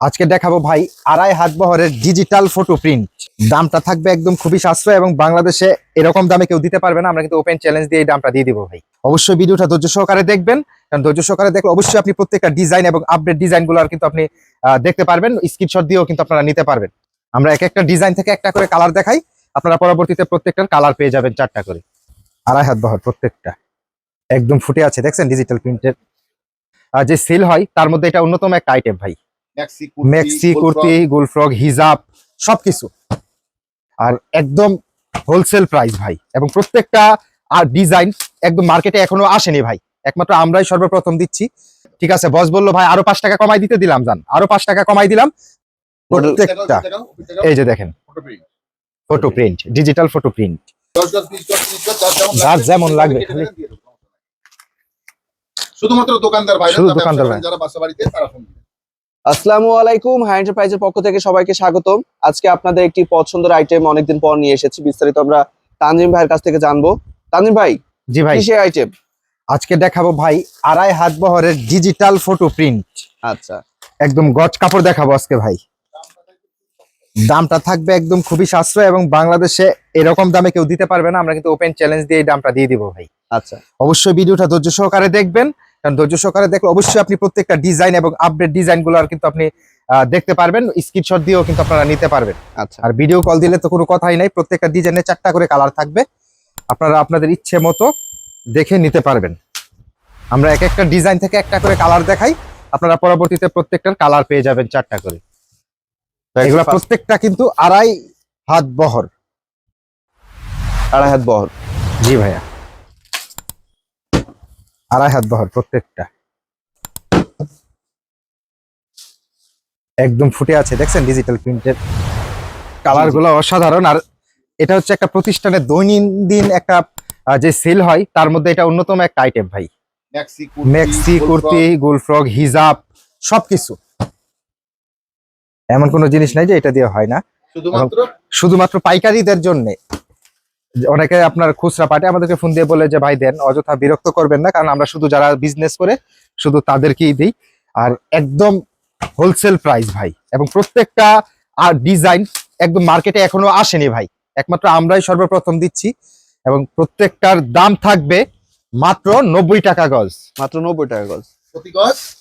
আজকে দেখাবো ভাই আড়াই হাত বহরের ডিজিটাল ফটো প্রিন্ট দামটা থাকবে একদম খুবই সাশ্রয় এবং বাংলাদেশে এরকম দামে কেউ দিতে পারবে না। আমরা কিন্তু ওপেন চ্যালেঞ্জ দিয়ে এই দামটা দিয়ে দিব ভাই। অবশ্যই ভিডিওটা ধৈর্য সহকারে দেখবেন। কারণ ধৈর্য সহকারে দেখলে অবশ্যই আপনি প্রত্যেকটা ডিজাইন এবং আপডেট ডিজাইনগুলো কিন্তু আপনি দেখতে পারবেন। স্ক্রিনশট দিয়েও কিন্তু আপনারা নিতে পারবেন। আমরা এক একটা ডিজাইন থেকে একটা করে কালার দেখাই। আপনারা পরবর্তীতে প্রত্যেকটার কালার পেয়ে যাবেন চারটা করে। আড়াই হাত বহর প্রত্যেকটা। একদম ফুটে আছে। দেখছেন ডিজিটাল প্রিন্টের যে সেল হয়, তার মধ্যে এটা অন্যতম একটা আইটেম ভাই। ম্যাক্সি মেক্সি কুর্তি গুলফ্রক হিজাব সবকিছু আর একদম হোলসেল প্রাইস ভাই এবং প্রত্যেকটা আর ডিজাইন একদম মার্কেটে এখনও আসেনি ভাই একমাত্র আমরাই সর্বপ্রথম দিচ্ছি ঠিক আছে বস বলল ভাই আরও পাঁচ টাকা কমাই দিতে দিলাম জান আরও পাঁচ টাকা কমাই দিলাম প্রত্যেকটা এই যে দেখেন photo print digital photo print যার যেমন লাগবে, খালি- শুধুমাত্র দোকানদার ভাই দোকানদার ভাই। যারা বাসা বাড়িতে তারা ফোন। আসসালামু আলাইকুম হাই এন্টারপ্রাইজের পক্ষ থেকে সবাইকে স্বাগতম। আজকে আপনাদের একটি পছন্দের আইটেম অনেকদিন পর নিয়ে এসেছি বিস্তারিত আমরা তানজিম ভাইয়ের কাছ থেকে জানব। তানজিম ভাই জি ভাই। কি সেই আইটেম আজকে দেখাবো ভাই আড়াই হাত বহরের ডিজিটাল ফটো প্রিন্ট আচ্ছা। একদম গজ কাপড় দেখাবো আজকে ভাই। দামটা থাকবে একদম খুবই সাশ্রয় এবং বাংলাদেশে এরকম দামে কেউ দিতে পারবে না। আমরা কিন্তু ওপেন চ্যালেঞ্জ দিয়ে এই দামটা দিয়ে দিব ভাই। আচ্ছা। অবশ্যই ভিডিওটা ধৈর্য সহকারে দেখবেন। কারণ ধৈর্য সহকারে দেখলে অবশ্যই আপনি প্রত্যেকটা ডিজাইন এবং আপডেট ডিজাইনগুলো কিন্তু আপনি দেখতে পারবেন। স্ক্রিনশট দিয়েও কিন্তু আপনারা নিতে পারবেন। আচ্ছা। আর ভিডিও কল দিলে তো কোনো কথাই নাই। প্রত্যেকটা ডিজাইনে চারটা করে কালার থাকবে। আপনারা আপনাদের ইচ্ছে মতো দেখে নিতে পারবেন। আমরা এক একটা ডিজাইন থেকে একটা করে কালার দেখাই। আপনারা পরবর্তীতে প্রত্যেকটার কালার পেয়ে যাবেন চারটা করে। এগুলো প্রত্যেকটা কিন্তু আড়াই হাত বহর। আড়াই হাত বহর। জি ভাইয়া। আড়াই হাত বহর প্রত্যেকটা। একদম ফুটে আছে দেখছেন? ডিজিটাল প্রিন্টের কালারগুলো অসাধারণ। আর এটা হচ্ছে একটা প্রতিষ্ঠানের দৈনন্দিন একটা যে সেল হয় তার মধ্যে এটা অন্যতম একটা আইটেম ভাই। ম্যাক্সি কুর্তি গুলফ্রক হিজাব সবকিছু। এমন কোনো জিনিস নাই যে এটা দিয়ে হয় না। শুধুমাত্র? শুধুমাত্র পাইকারিদের জন্য। অনেকে আপনার খুচরা পাটে আমাদেরকে ফোন দিয়ে বলে যে, ভাই, দেন, অযথা বিরক্ত করবেন না, কারণ আমরা শুধু যারা বিজনেস করে, শুধু তাদেরকেই দিই। আর একদম হোলসেল প্রাইস ভাই। এবং প্রত্যেকটা ডিজাইন একদম মার্কেটে এখনও আসেনি, ভাই। একমাত্র আমরাই সর্বপ্রথম দিচ্ছি। এবং প্রত্যেকটার দাম থাকবে মাত্র নব্বই টাকা গজ। মাত্র নব্বই টাকা গজ।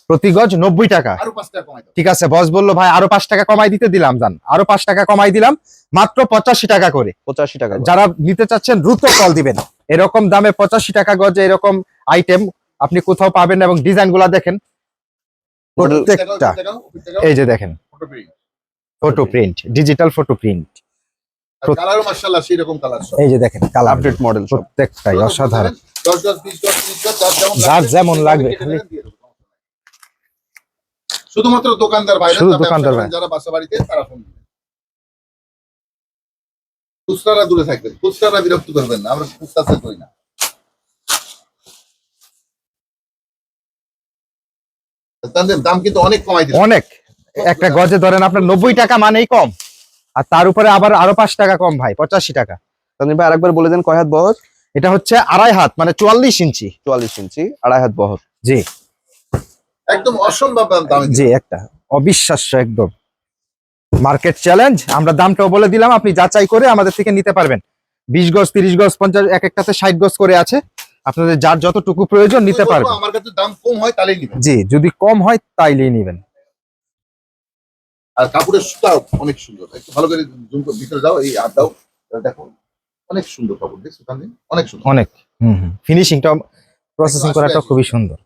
প্রতি গজ? নব্বই টাকা। আরও পাঁচ টাকা কমাই দাও। ঠিক আছে বস বলল ভাই আরও পাঁচ টাকা কমাই দিতে দিলাম জান। আরও পাঁচ টাকা কমাই দিলাম মাত্র পঁচাশি টাকা করে। পঁচাশি টাকা। যারা নিতে চাচ্ছেন দ্রুত কল দিবেন। এরকম দামে পঁচাশি টাকা গজে এরকম আইটেম আপনি কোথাও পাবেন এবং ডিজাইনগুলা দেখেন। প্রত্যেকটা। এই যে দেখেন। Photo print digital photo print এই যে দেখেন কালার আপডেট মডেল প্রত্যেকটাই অসাধারণ। 10 গজ 20 গজ 30 গজ যার যেমন লাগবে, দিয়ে দেবেন, দিয়ে দেবো, সমস্যা নাই। শুধুমাত্র দোকানদার ভাই শুধু দোকানদার ভাই। যারা বাসা বাড়িতে তারা ফোন দিবে। খুচরারা দূরে থাকবেন খুচরারা বিরক্ত করবেন না আমরা খুচরা সেল করি না। তাদের দাম কিন্তু অনেক কমাই দিচ্ছে অনেক। একটা গজে ধরেন আপনার নব্বই টাকা মানেই কম আর তার উপরে আবার আরও পাঁচ টাকা কম ভাই পঁচাশি টাকা। তানজিম ভাই আরেকবার বলে দেন কয় হাত বহর? এটা হচ্ছে আড়াই হাত মানে চুয়াল্লিশ ইঞ্চি। চুয়াল্লিশ ইঞ্চি আড়াই হাত বহর। জি। একদম অসম্ভব দাম জি একটা। অবিশ্বাস্য একদম। মার্কেট চ্যালেঞ্জ আমরা দামটাও বলে দিলাম আপনি যাচাই করে আমাদের থেকে নিতে পারবেন। বিশ গজ তিরিশ গজ পঞ্চাশ এক একটাতে ষাট গজ করে আছে। আপনাদের যার যতটুকু প্রয়োজন নিতে পারবেন। আমার কাছে দাম কম হয় তাহলেই নিবেন। জি যদি কম হয় তাইলেই নিবেন। আর কাপড়ের সুতা অনেক সুন্দর। একটু ভালো করে জুম করে ভিতরে যাও এই আর দাও। দেখো অনেক সুন্দর কাপড় দেখছ অনেক সুন্দর। অনেক। হুম হুম। ফিনিশিংটা প্রসেসিং করাটা খুবই সুন্দর।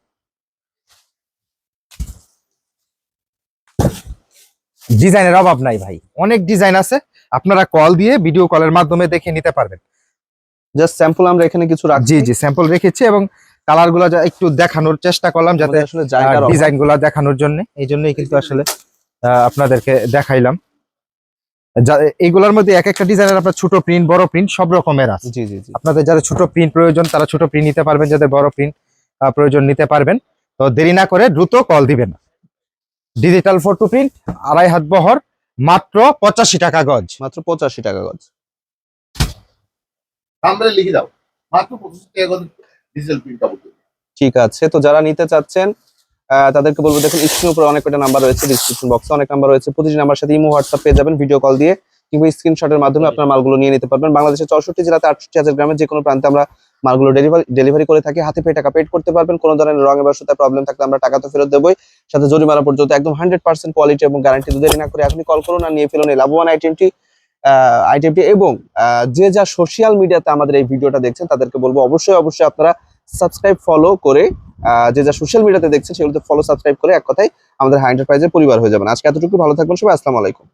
ডিজাইনের অভাব নাই ভাই। অনেক ডিজাইন আছে আপনারা কল দিয়ে ভিডিও কলের মাধ্যমে দেখে নিতে পারবেন। জাস্ট স্যাম্পল আমরা এখানে কিছু রাখছি। জি জি স্যাম্পল রেখেছি এবং কালারগুলা একটু দেখানোর চেষ্টা করলাম যাতে আসলে ডিজাইনগুলা দেখানোর জন্য। এই জন্যই কিন্তু আসলে আহ, আপনাদেরকে দেখাইলাম। যা- এইগুলোর মধ্যে এক একটা ডিজাইনের আপনার ছোট প্রিন্ট বড় প্রিন্ট সব রকমের আছে। জি জি জি। আপনাদের যারা ছোট প্রিন্ট প্রয়োজন তারা ছোট প্রিন্ট নিতে পারবেন। যাদের বড় প্রিন্ট প্রয়োজন নিতে পারবেন। তো দেরি না করে দ্রুত কল দিবেন। ডিজিটাল ফটো প্রিন্ট আড়াই হাত বহর মাত্র পঁচাশি টাকা গজ। মাত্র পঁচাশি টাকা গজ। লিখে দাও। মাত্র পঁচিশ টাকা করে ডিজেল প্রিন্ট ঠিক আছে তো যারা নিতে চাচ্ছেন আহ, তাদেরকে বলব দেখুন স্ক্রিনের উপরে অনেক কটা নাম্বার রয়েছে ডিসক্রিপশন বক্সে অনেক নাম্বার রয়েছে। প্রতিটি নাম্বার সাথে ইমো হোয়াটসঅ্যাপ পেয়ে যাবেন ভিডিও কল দিয়ে কিংবা স্ক্রিনশটের মাধ্যমে আপনার মালগুলো নিয়ে নিতে পারবেন। বাংলাদেশের চৌষট্টি জেলাতে আটষট্টি হাজার গ্রামের যে কোনো প্রান্তে আমরা মালগুলো ডেলিভারি করে থাকি, হাতে পেয়ে টাকা পেড করতে পারবেন। কোনো ধরনের রঙে বা সুতার প্রবলেম থাকলে আমরা টাকা তো ফেরত দেবোই। সাথে জরিমানা পর্যন্ত একদম হান্ড্রেড পার্সেন্ট কোয়ালিটি এবং গ্যারান্টি দেরি না করে এখনই কল করুন আর নিয়ে ফেলুন এই লাভবান আইটেমটি আইটেমটি এবং যে যা সোশ্যাল মিডিয়াতে আমাদের এই ভিডিওটা দেখছেন তাদেরকে বলব অবশ্যই অবশ্যই আপনারা সাবস্ক্রাইব ফলো করে যে যা সোশ্যাল মিডিয়াতে দেখছেন সেগুলোতে ফলো সাবস্ক্রাইব করে এক কথায় আমাদের হাই এন্টারপ্রাইজের পরিবার হয়ে যাবেন। আজকে এতটুকু ভালো থাকবেন সবাই, আসসালামু আলাইকুম।